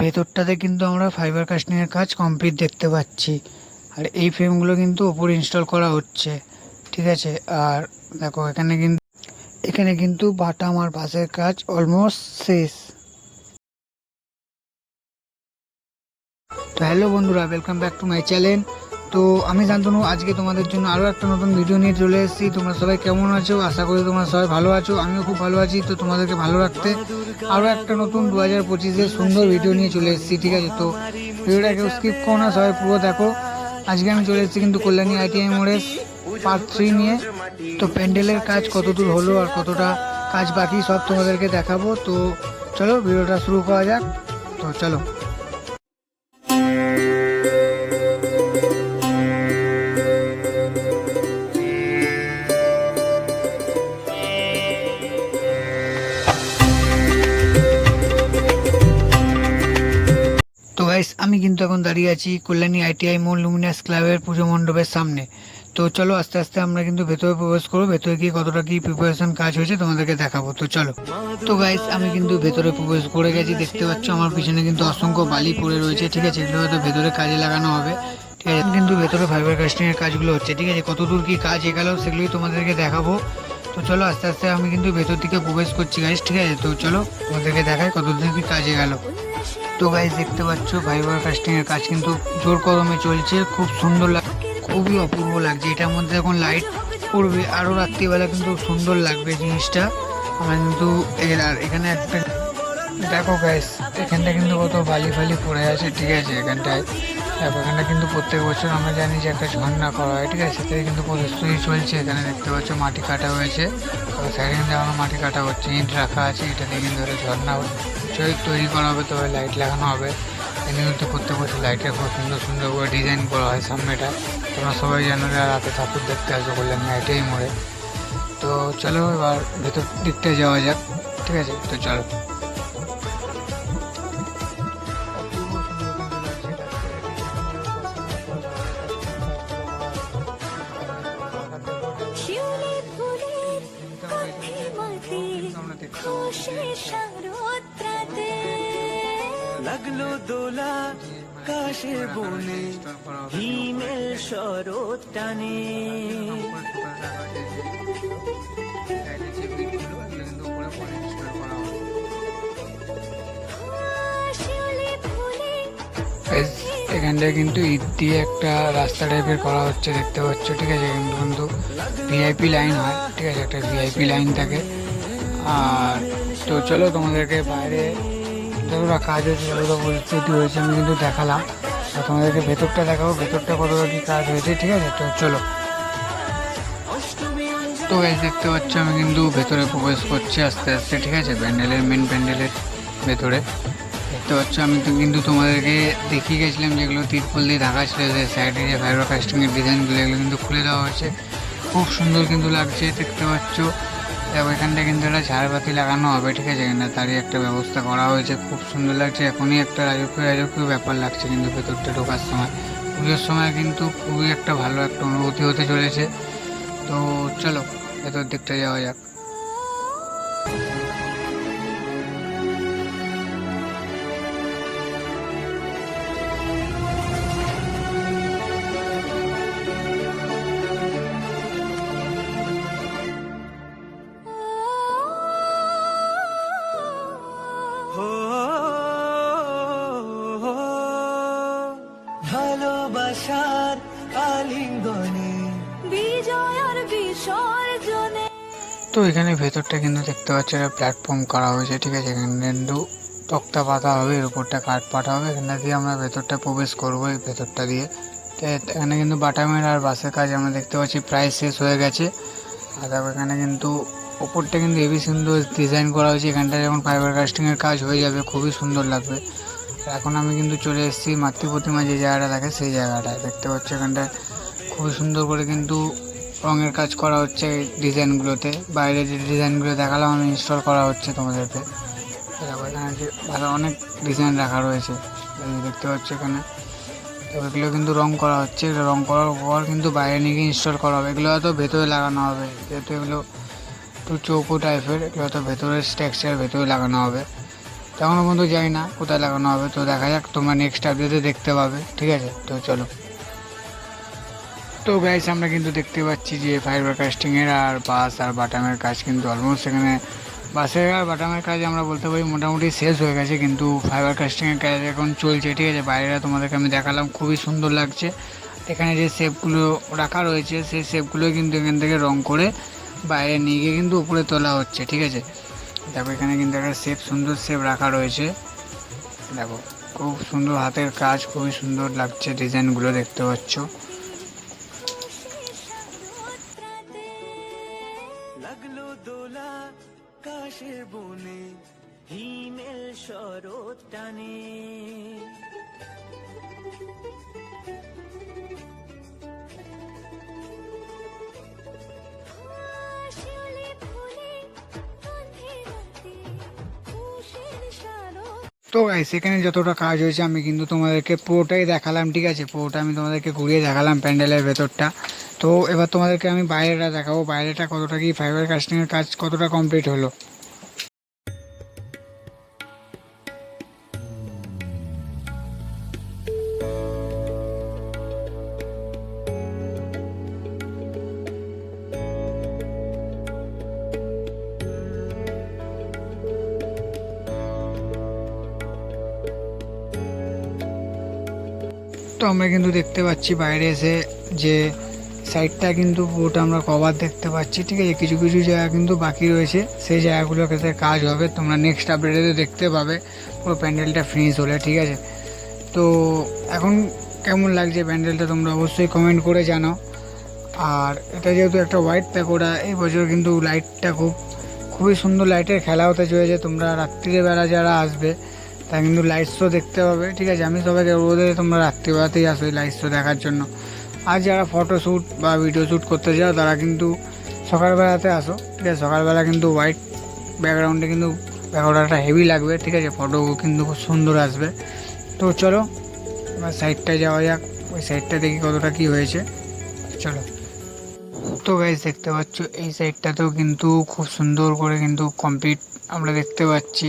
ভেতরটাতে কিন্তু আমরা ফাইবার কাস্টিংয়ের কাজ কমপ্লিট দেখতে পাচ্ছি। আর এই ফ্রেমগুলো কিন্তু ওপরে ইনস্টল করা হচ্ছে। ঠিক আছে? আর দেখো, এখানে কিন্তু এখানে কিন্তু বাটাম আর বাসের কাজ অলমোস্ট শেষ। তো হ্যালো বন্ধুরা welcome back to my channel তো আমি শান্তনু আজকে তোমাদের জন্য আরও একটা নতুন ভিডিও নিয়ে চলে এসেছি। তোমরা সবাই কেমন আছো? আশা করি তোমরা সবাই ভালো আছো। আমিও খুব ভালো আছি, তো তোমাদেরকে ভালো রাখতে আরও একটা নতুন দু হাজার পঁচিশে সুন্দর ভিডিও নিয়ে চলে এসেছি, ঠিক আছে? তো ভিডিওটা কেউ স্কিপ করো না, সবাই পুরো দেখো। আজকে আমি চলে এসেছি কিন্তু কল্যাণী আইটিআই মোড়ের পার্ট থ্রি নিয়ে। তো প্যান্ডেলের কাজ কতদূর হলো আর কতটা কাজ বাকি সব তোমাদেরকে দেখাবো। তো চলো ভিডিওটা শুরু করা যাক। তো চলো। কিন্তু এখন দাঁড়িয়ে আছি কল্যাণী আইটিআই মোল লুমিনাস ক্লাবের পুজো মণ্ডপের সামনে। তো চলো আস্তে আস্তে আমরা কিন্তু ভেতরে প্রবেশ করব। ভেতরে গিয়ে কতটা কি প্রিপারেশন কাজ হয়েছে তোমাদেরকে দেখাবো। তো চলো। তো গাইস আমি কিন্তু ভেতরে প্রবেশ করে গেছি। দেখতে পাচ্ছ আমার পিছনে কিন্তু অসংখ্য বালি পড়ে রয়েছে, ঠিক আছে? এগুলো হয়তো ভেতরে কাজে লাগানো হবে। ঠিক আছে? কিন্তু ভেতরে ফাইবার কাস্টিং এর কাজগুলো হচ্ছে, ঠিক আছে? কতদূর কি কাজ এগালো সেগুলোই তোমাদেরকে দেখাবো। তো চলো আস্তে আস্তে আমি কিন্তু ভেতর দিকে প্রবেশ করছি গাইস ঠিক আছে? তো চলো তোমাদেরকে দেখাই কতদূর কি কাজে গেল তো গাইজ দেখতে পাচ্ছ ফাইবার এর কাজ কিন্তু জোর কদমে চলছে। খুব সুন্দর লাগ, খুবই অপূর্ব লাগছে। এটার মধ্যে এখন লাইট পড়বে, আরও রাত্রিবেলা কিন্তু সুন্দর লাগবে জিনিসটা। আমরা কিন্তু এর, আর এখানে একটা দেখো গাইস এখানটা কিন্তু কত বালি ফালি পড়ে আছে, ঠিক আছে, এখানটায়। এখানটা কিন্তু প্রত্যেক বছর আমরা জানি যে একটা ঝর্ণা করা হয়, ঠিক আছে সেটাই কিন্তু প্রস্তুতি চলছে, এখানে দেখতে পাচ্ছ মাটি কাটা হয়েছে। সাইডে কিন্তু এখনও মাটি কাটা হচ্ছে, ইট রাখা আছে এটা দিয়ে কিন্তু একটা ঝর্ণা তৈরি করা হবে, তবে লাইট লাগানো হবে। এখানে কিন্তু প্রত্যেক বছর লাইটের খুব সুন্দর সুন্দর করে ডিজাইন করা হয় সামনেটা। তোমরা সবাই জানো যে রাতে ঠাকুর দেখতে আসো করলাম লাইটেই মোড়ে। তো চলো এবার ভেতর দিকটা যাওয়া যাক, ঠিক আছে, তো চলো। লাগল দোলা কাশে বনে, হিমেল শরৎ টানে। এখানটায় কিন্তু ইট দিয়ে একটা রাস্তা টাইপের করা হচ্ছে, দেখতে পাচ্ছ, ঠিক আছে, কিন্তু কিন্তু ভিআইপি লাইন হয়, ঠিক আছে, একটা ভিআইপি লাইন থাকে। আর তো চলো তোমাদেরকে বাইরে যতটা কাজ হয়েছে যতটা পরিস্থিতি হয়েছে, আমি কিন্তু দেখালাম। আর তোমাদেরকে ভেতরটা দেখাবো, ভেতরটা কতটা কি কাজ হয়েছে, ঠিক আছে? তো চলো। তো গাইজ দেখতে পাচ্ছ, আমি কিন্তু ভেতরে প্রবেশ করছি আস্তে আস্তে, ঠিক আছে? প্যান্ডেলের মেন প্যান্ডেলের ভেতরে। দেখতে পাচ্ছ, আমি তো কিন্তু তোমাদেরকে দেখিয়ে গেছিলাম যেগুলো তিরপল দিয়ে ঢাকা ছিল সাইডে যে ফাইবার কাস্টিংয়ের ডিজাইনগুলো এগুলো কিন্তু খুলে দেওয়া হয়েছে। খুব সুন্দর কিন্তু লাগছে, দেখতে পাচ্ছ। দেখো এখানটা কিন্তু একটা ঝাড়বাতি লাগানো হবে, ঠিক আছে? এখানে তারই একটা ব্যবস্থা করা হয়েছে। খুব সুন্দর লাগছে। এখনই একটা রাজকীয় রাজকীয় ব্যাপার লাগছে কিন্তু ভেতরটা ঢোকার সময়। পুজোর সময় কিন্তু খুবই একটা ভালো একটা অনুভূতি হতে চলেছে। তো চলো, ভেতর দিকটা যাওয়া যাক। আলিঙ্গনে বিজয় বিসর্জনে। তো এখানে ভেতরটা কিন্তু দেখতে পাচ্ছ একটা প্ল্যাটফর্ম করা হয়েছে ঠিক আছে? এখানে কিন্তু তক্তা পাতা হবে এর উপরটা কাঠ পাতা হবে। এখানটা দিয়ে আমরা ভেতরটা প্রবেশ করব এই ভেতরটা দিয়ে। তো এখানে কিন্তু বাটামের আর বাসের কাজ আমরা দেখতে পাচ্ছি প্রায় শেষ হয়ে গেছে। আর দেখো এখানে কিন্তু ওপরটা কিন্তু হেভি সুন্দর ডিজাইন করা হয়েছে। এখানটা যখন ফাইবার কাস্টিংয়ের কাজ হয়ে যাবে খুবই সুন্দর লাগবে। এখন আমি কিন্তু চলে এসেছি মাতৃ প্রতিমা যে জায়গাটা থাকে সেই জায়গাটায়। দেখতে পাচ্ছি এখানটায় খুবই সুন্দর করে কিন্তু রঙের কাজ করা হচ্ছে ডিজাইনগুলোতে। বাইরে যে ডিজাইনগুলো দেখালাম, আমি ইনস্টল করা হচ্ছে তোমাদেরকে। ভালো অনেক ডিজাইন রাখা রয়েছে। দেখতে পাচ্ছ এখানে। তো এগুলো কিন্তু রং করা হচ্ছে। রং করার পর কিন্তু বাইরে নিয়ে গিয়ে ইনস্টল করা হবে। এগুলো হয়তো ভেতরে লাগানো হবে। যেহেতু এগুলো একটু চৌকো টাইপের এগুলো হয়তো ভেতরের স্ট্রাকচার ভেতরে লাগানো হবে। তেমন পর্যন্ত জানি না কোথায় লাগানো হবে, তো দেখা যাক তোমরা নেক্সট আপডেটে দেখতে পাবে, ঠিক আছে? তো চলো। তো গাইস আমরা কিন্তু দেখতে পাচ্ছি যে ফাইবার কাস্টিংয়ের আর বাস আর বাটামের কাজ কিন্তু অলমোস্ট এখানে বাসের আর বাটামের কাজ আমরা বলতে পারি মোটামুটি শেষ হয়ে গেছে, কিন্তু ফাইবার কাস্টিংয়ের কাজ এখন চলছে, ঠিক আছে? বাইরেটা তোমাদেরকে আমি দেখালাম, খুবই সুন্দর লাগছে। এখানে যে শেপগুলো রাখা রয়েছে, সেই শেপগুলো কিন্তু এখান থেকে রং করে বাইরে নিয়ে গিয়ে কিন্তু উপরে তোলা হচ্ছে, ঠিক আছে? দেখো, এখানে কিন্তু একটা শেপ সুন্দর শেপ রাখা রয়েছে। দেখো, খুব সুন্দর হাতের কাজ, খুবই সুন্দর লাগছে ডিজাইনগুলো দেখতে পাচ্ছ। তো গাইস এখানে যতটা কাজ হয়েছে আমি কিন্তু তোমাদেরকে পুরোটাই দেখালাম, ঠিক আছে? পুরোটা আমি তোমাদেরকে ঘুরিয়ে দেখালাম প্যান্ডেলের ভেতরটা। তো এবার তোমাদেরকে আমি বাইরেটা দেখাবো। বাইরেটা কতটা কি ফাইবার কাস্টিংয়ের কাজ কতটা কমপ্লিট হলো? তো আমরা কিন্তু দেখতে পাচ্ছি বাইরে এসে যে সাইডটা কিন্তু পুরোটা আমরা কভার দেখতে পাচ্ছি, ঠিক আছে? কিছু কিছু জায়গা কিন্তু বাকি রয়েছে। সেই জায়গাগুলোতে কাজ হবে। তোমরা নেক্সট আপডেটে দেখতে পাবে। পুরো প্যান্ডেলটা ফিনিশ হলে, ঠিক আছে? তো এখন কেমন লাগছে প্যান্ডেলটা তোমরা অবশ্যই কমেন্ট করে জানাও। আর এটা যেহেতু একটা হোয়াইট প্যাকোড়া এই বছর কিন্তু লাইটটা খুব, খুবই সুন্দর লাইটের খেলা হতে চলেছে। তোমরা রাত্রিবেলা যারা আসবে তা কিন্তু লাইট শো দেখতে পাবে ঠিক আছে, আমি সবাইকে বলব তোমরা রাত্রিবেলাতেই আসো এই লাইট শো দেখার জন্য। আর যারা ফটো শ্যুট বা ভিডিও শ্যুট করতে যাও, তারা কিন্তু সকালবেলাতে আসো। ঠিক আছে, সকালবেলা কিন্তু হোয়াইট ব্যাকগ্রাউন্ডে কিন্তু ব্যাকগ্রাউন্ডটা হেভি লাগবে। ঠিক আছে ফটো কিন্তু খুব সুন্দর আসবে। তো চলো, এবার সাইডটায় যাওয়া যাক। ওই সাইডটা দেখি কতটা কী হয়েছে। চলো। তো গাইজ দেখতে পাচ্ছ, এই সাইডটাতেও কিন্তু খুব সুন্দর করে কিন্তু কমপ্লিট আমরা দেখতে পাচ্ছি।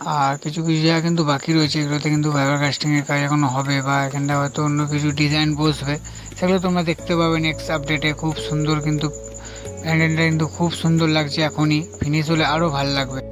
আর কিছু কিছু জায়গা কিন্তু বাকি রয়েছে, এগুলোতে কিন্তু ফাইবার কাস্টিংয়ের কাজ এখনও হবে বা এখানটা হয়তো অন্য কিছু ডিজাইন বসবে। সেগুলো তোমরা দেখতে পাবে নেক্সট আপডেটে খুব সুন্দর কিন্তু প্যান্ডেলটা কিন্তু খুব সুন্দর লাগছে এখনই। ফিনিশ হলে আরও ভালো লাগবে।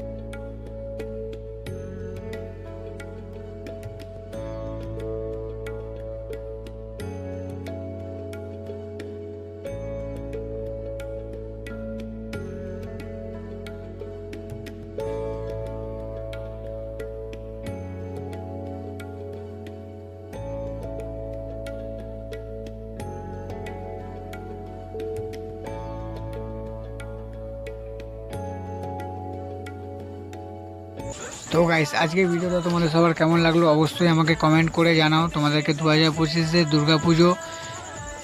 তো গাইস আজকের ভিডিওটা তোমাদের সবার কেমন লাগল অবশ্যই আমাকে কমেন্ট করে জানাও। তোমাদেরকে দু হাজার পঁচিশে দুর্গা পুজো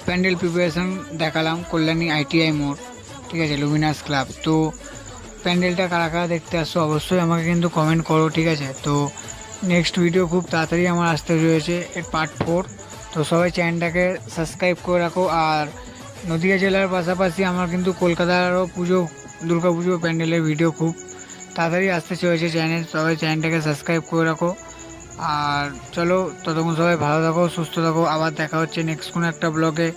প্যান্ডেল প্রিপারেশন দেখালাম, কল্যাণী আইটিআই মোড়, ঠিক আছে লুমিনাস ক্লাব তো প্যান্ডেলটা কারা কারা দেখতে আসছো অবশ্যই আমাকে কিন্তু কমেন্ট করো, ঠিক আছে? তো নেক্সট ভিডিও খুব তাড়াতাড়ি আমার আসতে রয়েছে, এর পার্ট ফোর তো সবাই চ্যানেলটাকে সাবস্ক্রাইব করে রাখো আর নদীয়া জেলার পাশাপাশি আমার কিন্তু কলকাতারও পুজো দুর্গা পুজো প্যান্ডেলের ভিডিও খুব তাড়াতাড়ি আসতে চলেছে চ্যানেল, সবাই চ্যানেলটাকে সাবস্ক্রাইব করে রাখো। আর চলো, ততক্ষণ সবাই ভালো থাকো, সুস্থ থাকো। আবার দেখা হচ্ছে নেক্সট কোনো একটা ব্লগে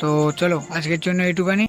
তো চলো, আজকের জন্য এইটুখানি।